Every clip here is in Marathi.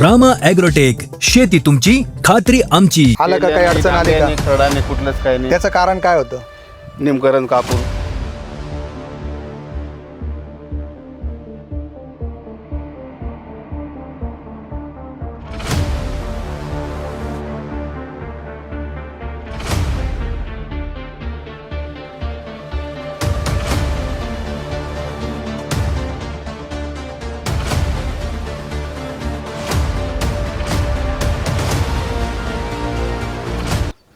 रामा ॲग्रोटेक शेती तुमची खात्री आमची. आलं का काही अडचण आली का? खरडाने कुठलंच काही नाही. त्याचं कारण काय होतं? निमकरण कापूर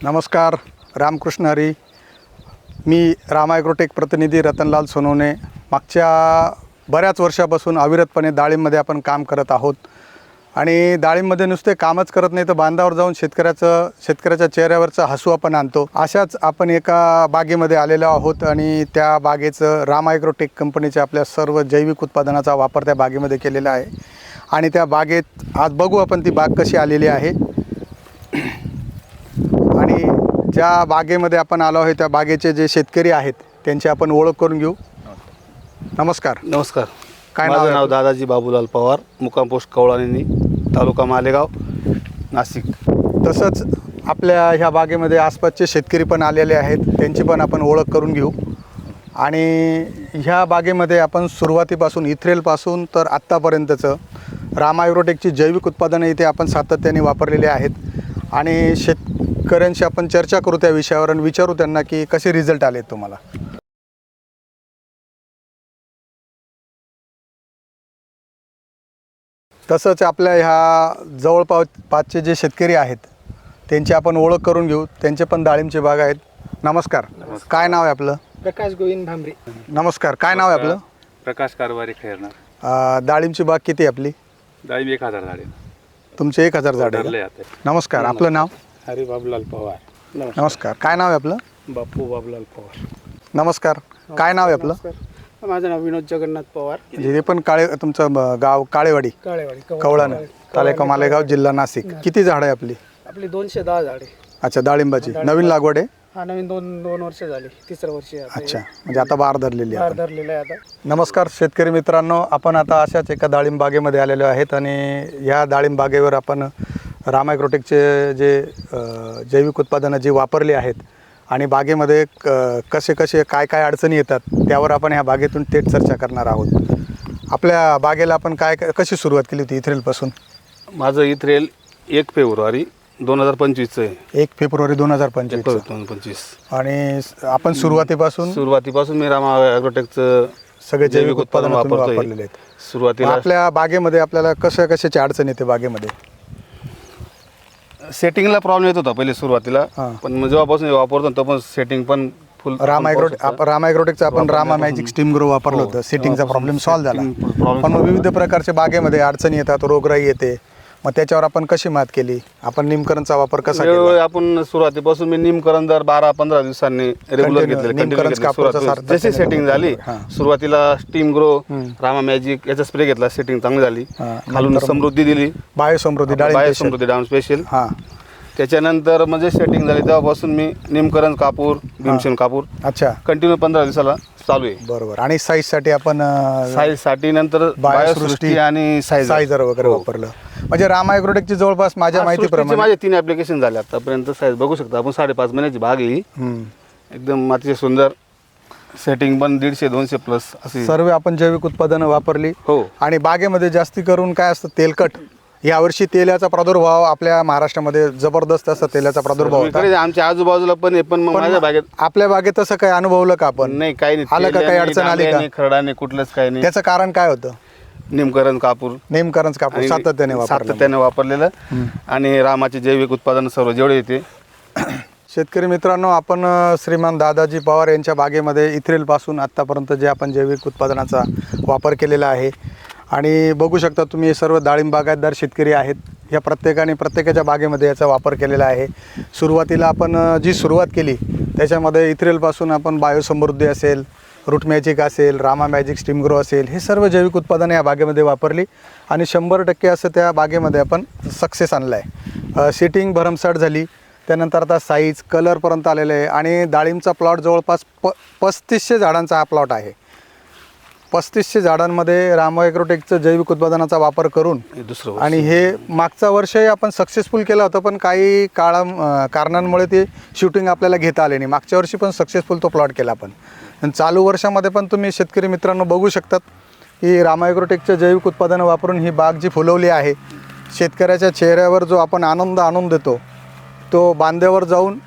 नमस्कार रामकृष्ण हरी. मी रामायग्रोटेक प्रतिनिधी रतनलाल सोनवणे. मागच्या बऱ्याच वर्षापासून अविरतपणे डाळिंबमध्ये आपण काम करत आहोत. आणि डाळिंबमध्ये नुसते कामच करत नाही तर बांधावर जाऊन शेतकऱ्याचं शेतकऱ्याच्या चेहऱ्यावरचं हसू आपण आणतो. अशाच आपण एका बागेमध्ये आलेलो आहोत आणि त्या बागेचं रामायग्रोटेक कंपनीच्या आपल्या सर्व जैविक उत्पादनाचा वापर त्या बागेमध्ये केलेला आहे. आणि त्या बागेत आज बघू आपण ती बाग कशी आलेली आहे आणि ज्या बागेमध्ये आपण आलो आहे त्या बागेचे जे शेतकरी आहेत त्यांची आपण ओळख करून घेऊ. नमस्कार. नमस्कार. काय नाव माझं आहे? नाव? दादाजी बाबूलाल पवार मुक्काम पोस्ट कवळानेनी तालुका मालेगाव नाशिक. तसंच आपल्या ह्या बागेमध्ये आसपासचे शेतकरी पण आलेले आहेत त्यांची पण आपण ओळख करून घेऊ. आणि ह्या बागेमध्ये आपण सुरुवातीपासून इथ्रेलपासून तर आत्तापर्यंतचं रामायुरोटेकची जैविक उत्पादनं इथे आपण सातत्याने वापरलेली आहेत. आणि शेतकऱ्यांशी आपण चर्चा करू त्या विषयावर आणि विचारू त्यांना की कसे रिझल्ट आले तुम्हाला? तसंच आपल्या ह्या जवळपास पाचचे जे शेतकरी आहेत त्यांची आपण ओळख करून घेऊ. त्यांचे पण डाळिंबचे बाग आहेत. नमस्कार. काय नाव आहे आपलं? प्रकाश गोविंद भांबरे. नमस्कार. काय नाव आहे आपलं? प्रकाश कारभारी खेळणार अं, डाळिंबची बाग किती आहे आपली? डाळिंब एक हजार झाडे. तुमचे एक हजार झाड नमस्कार. आपलं नाव? हरी बाबूलाल पवार. नमस्कार. काय नाव आहे आपलं? बापू बाबूलाल पवार. नमस्कार. काय नाव आहे आपलं? नमस्कार. माझं नाव विनोद जगन्नाथ पवार. हे पण काळे तुमचं ब- गाव काळेवाडी काळेवाडी कवळानं तालुका मालेगाव जिल्हा नाशिक. किती झाडं आहे आपली? आपली दोनशे दहा झाडे. अच्छा डाळिंबाची. नवीन लागवड आहे? हा नवीन दोन दोन वर्ष झाली. तिसरं वर्ष आहे आता अच्छा म्हणजे आता बार धरलेली आहे धरलेला आहे आता. नमस्कार शेतकरी मित्रांनो. आपण आता अशाच एका डाळिंब बागेमध्ये आलेलो आहेत आणि या डाळिंब बागेवर आपण रामायग्रोटेकचे जे अ, जैविक उत्पादनं जी वापरली आहेत आणि बागेमध्ये क- कसे कसे काय काय अडचणी येतात त्यावर आपण ह्या बागेतून थेट चर्चा करणार आहोत. आपल्या बागेला आपण काय कशी सुरुवात केली होती इथ्रेलपासून? माझं इथरेल एक फेब्रुवारी दोन हजार पंचवीसचं आहे. एक फेब्रुवारी दोन हजार पंचवीस दोन पंचवीस. आणि आपण सुरुवातीपासून? सुरुवातीपासून मी रामा ॲग्रोटेकचं सगळे जैविक उत्पादन. वापरलेले आहेत. सुरुवातीला आपल्या बागेमध्ये आपल्याला कशा कशाची अडचण येते बागेमध्ये? सेटिंगला प्रॉब्लेम येत होता पहिले सुरुवातीला. हां. पण मग जेव्हापासून हे वापरतो ना, तेव्हा सेटिंग पण फुल राम ॲग्रोटेक राम ॲग्रोटेकचं आपण रामा मॅजिक स्टीम ग्रो वापरलं हो. होतं. सेटिंगचा प्रॉब्लेम सॉल्व्ह झाला. problem पण मग विविध प्रकारच्या बागेमध्ये अडचणी येतात रोगराई येते. मग त्याच्यावर आपण कशी मात केली? आपण निमकरणचा वापर कसा वेळोवेळी आपण सुरुवातीपासून मी निमकरण दर बारा पंधरा दिवसांनी रेग्युलर Continue, घेतले घेतले. कापडाचा सुरुवातीला सारखा जशी सेटिंग झाली हां. सुरुवातीला स्टीम ग्रो रामा मॅजिक याचा स्प्रे घेतला सेटिंग चांगली झाली. हां. खालून समृद्धी दिली. बायोसमृद्धी डाळिंब बायो. समृद्धी डाऊन स्पेशल हां. त्याच्यानंतर म्हणजे सेटिंग झाली तेव्हापासून मी निमकरण कापूर भीमसेन कापूर. अच्छा. कंटिन्यू पंधरा दिवसाला. चालू आहे. बरोबर. आणि साईजसाठी आपण साईजसाठी नंतर बायोसृष्टी आणि साईज साईजर वगैरे वापरलं. म्हणजे राम ॲग्रोटेकची जवळपास माझ्या माहितीप्रमाणे माझे तीन ऍप्लिकेशन झाले आतापर्यंत साईज बघू शकता. आपण साडेपाच महिन्याची ही. हम्म. एकदम अतिशय सुंदर सेटिंग पण दीडशे दोनशे प्लस सर्व आपण जैविक उत्पादनं वापरली. हो. आणि बागेमध्ये जास्ती करून काय असतं तेलकट. यावर्षी तेलाचा प्रादुर्भाव आपल्या महाराष्ट्रामध्ये जबरदस्त असा तेलाचा प्रादुर्भाव होता. इकडे आमच्या आजूबाजूला पण आहे पण मग माझ्या बागेत आपल्या बागेत तसं काय अनुभवलं का आपण? नाही काही नाही. आलं का काही अडचण आली का? डांब्याने, खरडाने कुठलंच काही नाही. त्याचं कारण काय होतं? निमकरण कापूर. नेमकरंच कापूर आणि सातत्याने वापरलं सातत्याने वापरलेलं. आणि रामाचे जैविक उत्पादन सर्व जेवढे येते शेतकरी मित्रांनो आपण अ, श्रीमान दादाजी पवार यांच्या बागेमध्ये इथ्रेलपासून आत्तापर्यंत जे आपण जैविक उत्पादनाचा वापर केलेला आहे आणि बघू शकता तुम्ही सर्व डाळिंब बागायतदार शेतकरी आहेत. ह्या प्रत्येकाने प्रत्येकाच्या बागेमध्ये याचा वापर केलेला आहे. सुरुवातीला आपण जी सुरुवात केली त्याच्यामध्ये इथ्रेलपासून आपण बायोसमृद्धी असेल रूट मॅजिक असेल रामा मॅजिक स्टीमग्रो असेल हे सर्व जैविक उत्पादनं या बागेमध्ये वापरली. आणि शंभर टक्के असं त्या बागेमध्ये आपण सक्सेस आणलं आहे सिटिंग भरमसाठ झाली. त्यानंतर आता साईज कलरपर्यंत आलेलं आहे. आणि डाळिंबचा प्लॉट जवळपास प पस्तीसशे झाडांचा हा प्लॉट आहे. पस्तीसशे झाडांमध्ये रामा ॲग्रोटेकचं जैविक उत्पादनाचा वापर करून दुसरं आणि हे मागचा वर्षही आपण सक्सेसफुल केलं होतं पण काही काळा अं, कारणांमुळे ते शूटिंग आपल्याला घेता आले नाही. मागच्या वर्षी पण सक्सेसफुल तो प्लॉट केला आपण. आणि चालू वर्षामध्ये पण तुम्ही शेतकरी मित्रांनो बघू शकतात की रामा ॲग्रोटेकचं जैविक उत्पादनं वापरून ही बाग जी फुलवली आहे शेतकऱ्याच्या चेहऱ्यावर जो आपण आनंद आणून देतो तो बांध्यावर जाऊन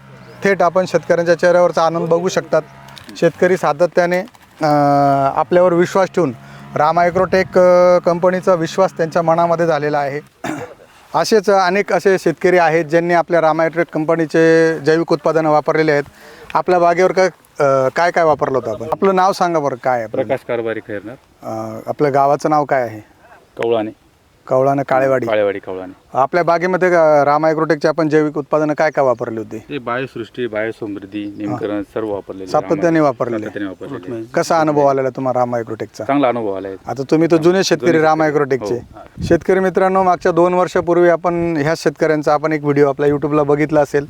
थेट आपण शेतकऱ्यांच्या चेहऱ्यावरचा आनंद बघू शकतात. शेतकरी सातत्याने आपल्यावर विश्वास ठेवून रामा ॲग्रोटेक अं, कंपनीचा विश्वास त्यांच्या मनामध्ये झालेला आहे. असेच अनेक असे शेतकरी आहेत ज्यांनी आपल्या रामा ॲग्रोटेक कंपनीचे जैविक उत्पादनं वापरलेले आहेत. आपल्या बागेवर काय अं, काय काय वापरलं होतं आपण? आपलं नाव सांगा बरं काय आहे? प्रकाश कारभारी अं, आपलं गावाचं नाव काय आहे? कवळाने. कवळानं काळेवाडी. काळेवाडी कवळाने. आपल्या बागेमध्ये अं, रामा ॲग्रोटेकचे आपण जैविक उत्पादनं काय काय वापरली होती? हे बायोसृष्टी बायोसमृद्धी निमकरण सर्व वापरलेले सातत्याने वापरलेले. सातत्याने वापरलेले कसा अनुभव आलेला तुम्हाला रामा ॲग्रोटेकचा चांगला अनुभव आला आहे. आता तुम्ही तर जुने शेतकरी राम ॲग्रोटेकचे शेतकरी मित्रांनो मागच्या दोन वर्षापूर्वी आपण ह्याच शेतकऱ्यांचा आपण एक व्हिडिओ आपल्या यूट्यूबला बघितला असेल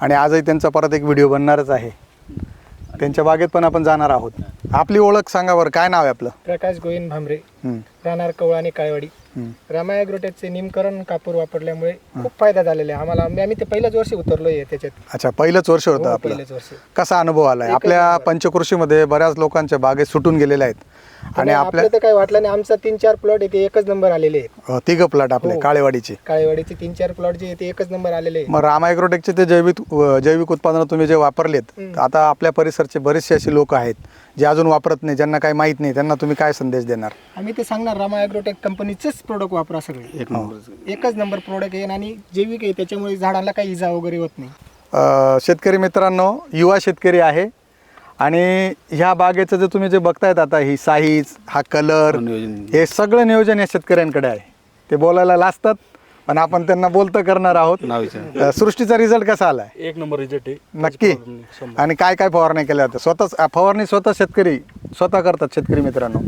आणि आजही त्यांचा परत एक व्हिडिओ बनणारच आहे. त्यांच्या बागेत पण आपण जाणार आहोत. आपली ओळख सांगा बरं काय नाव आहे आपलं? प्रकाश गोविंद भांबरे हं, राहणार कवळा आणि काळेवाडी. हं. रामा ॲग्रोटेकचे निमकरण कापूर वापरल्यामुळे खूप फायदा झालेला आहे. आम्हाला आम्ही ते पहिल्याच वर्षी उतरलोय आहे त्याच्यात. अच्छा पहिलंच वर्ष होतं हो, आपलं. वर्ष. कसा अनुभव आलाय? आपल्या. पंचकृषीमध्ये बऱ्याच लोकांच्या बागेत सुटून गेलेल्या आहेत. आणि आपल्या आपलं तर काही वाटलं नाही आमचा तीन चार प्लॉट येते एकच नंबर आलेले आहेत. अं, तिघं प्लॉट आपले हो. काळेवाडीचे. काळेवाडीचे तीन चार प्लॉट जे येते एकच नंबर आलेले आहेत. मग रामा ॲग्रोटेकचे ते जैविक जैविक उत्पादनं तुम्ही जे वापरलेत हं. तर आता आपल्या परिसरचे बरेचसे असे लोक आहेत जे अजून वापरत नाही ज्यांना काही माहीत नाही त्यांना तुम्ही काय संदेश देणार? आम्ही ते सांगणार रामा ॲग्रोटेक कंपनीचेच प्रोडक्ट वापरा सगळे. एक नंबर एकच नंबर प्रोडक्ट आहे आणि जैविक आहे त्याच्यामुळे झाडाला काही इजा वगैरे होत नाही. अ, शेतकरी मित्रांनो युवा शेतकरी आहे आणि ह्या बागेचं जे तुम्ही जे बघतायत आता ही साईज हा कलर नियोजन. हे सगळं नियोजन या शेतकऱ्यांकडे आहे. ते बोलायला लाजतात पण आपण त्यांना बोलतं करणार आहोत. नाव विचार. अ, सृष्टीचा रिझल्ट कसा आलाय? एक नंबर रिझल्ट आहे. नक्की. आणि काय काय फवारणी केल्या? होत्या स्वतः फवारणी स्वतः शेतकरी स्वतः करतात शेतकरी मित्रांनो.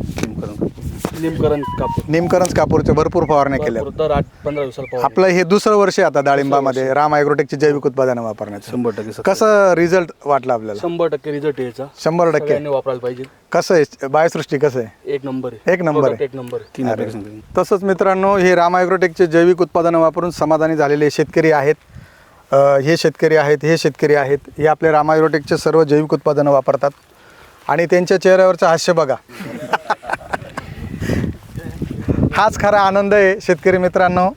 निमकरण कापूर. निमकरंज कापूरचे भरपूर फवारण्या केल्या. भरपूर दर आठ पंधरा दिवसाला पावर आपलं हे दुसरं वर्ष आहे आता डाळिंबामध्ये. राम ॲग्रोटेकची जैविक उत्पादनं वापरण्याचं. शंभर टक्के. कसं रिझल्ट वाटला आपल्याला? शंभर टक्के रिझल्ट यायचा. शंभर टक्के. सगळ्यांनी वापरायला पाहिजे. कसं आहे? बायोसृष्टी कसं आहे? एक नंबर आहे. एक नंबर आहे. एक नंबर आहे. तीन ॲप्लिकेशन तसंच मित्रांनो हे राम ॲग्रोटेकचे जैविक उत्पादनं वापरून समाधानी झालेले शेतकरी आहेत. अ, हे शेतकरी आहेत हे शेतकरी आहेत. हे आपले राम ॲग्रोटेकचे सर्व जैविक उत्पादनं वापरतात. आणि त्यांच्या चेहऱ्यावरचं हास्य बघा. हाच खरा आनंद आहे शेतकरी मित्रांनो.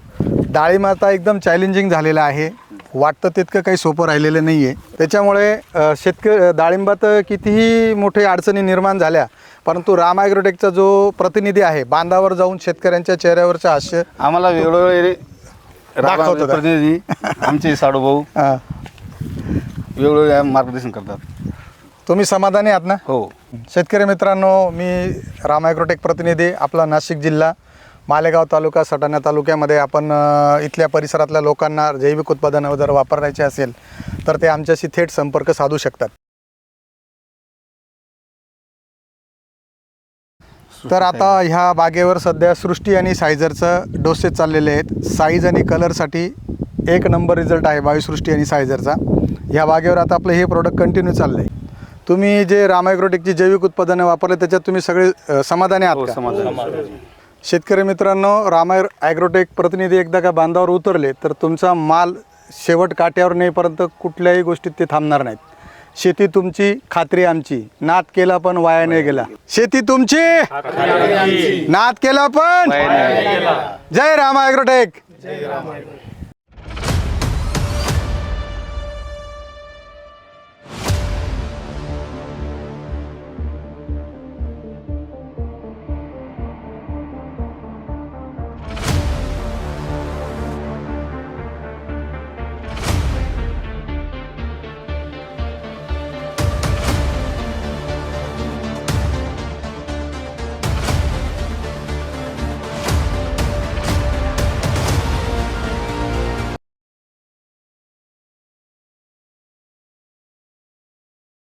डाळिंब आता एकदम चॅलेंजिंग झालेला आहे. वाटतं तितकं काही सोपं राहिलेलं नाही आहे त्याच्यामुळे शेतकरी डाळिंबात कितीही मोठे अडचणी निर्माण झाल्या परंतु राम ॲग्रोटेकचा जो प्रतिनिधी आहे बांधावर जाऊन शेतकऱ्यांच्या चेहऱ्यावरचं हास्य आम्हाला वेळोवेळी दाखवतो? प्रतिनिधी आमचे साडू भाऊ अ, वेळोवेळी मार्गदर्शन करतात. तुम्ही समाधानी आहात ना? हो. शेतकरी मित्रांनो मी राम ॲग्रोटेक प्रतिनिधी आपला नाशिक जिल्हा. मालेगाव तालुका सटाणा तालुक्यामध्ये आपण इथल्या परिसरातल्या लोकांना जैविक उत्पादनं जर वापरायचे असेल तर ते आमच्याशी थेट संपर्क साधू शकतात. तर आता ह्या बागेवर सध्या सृष्टी आणि सायझरचं डोसेस चाललेले आहेत. साईज आणि कलरसाठी एक नंबर रिझल्ट आहे वायुसृष्टी आणि सायझरचा. ह्या बागेवर आता आपलं हे प्रोडक्ट कंटिन्यू चाललं आहे तुम्ही जे रामायग्रोटेकची जैविक उत्पादनं वापरले त्याच्यात तुम्ही सगळे समाधानी हो आहात का? समाधान. शेतकरी मित्रांनो रामाय ॲग्रोटेक प्रतिनिधी एकदा का बांधावर उतरले तर तुमचा माल शेवट काट्यावर नेईपर्यंत कुठल्याही गोष्टीत ते थांबणार नाहीत. शेती तुमची खात्री आमची. नाद केला पण वाया नाही गेला. शेती तुमची नाद केला पण जय रामा ॲग्रोटेक.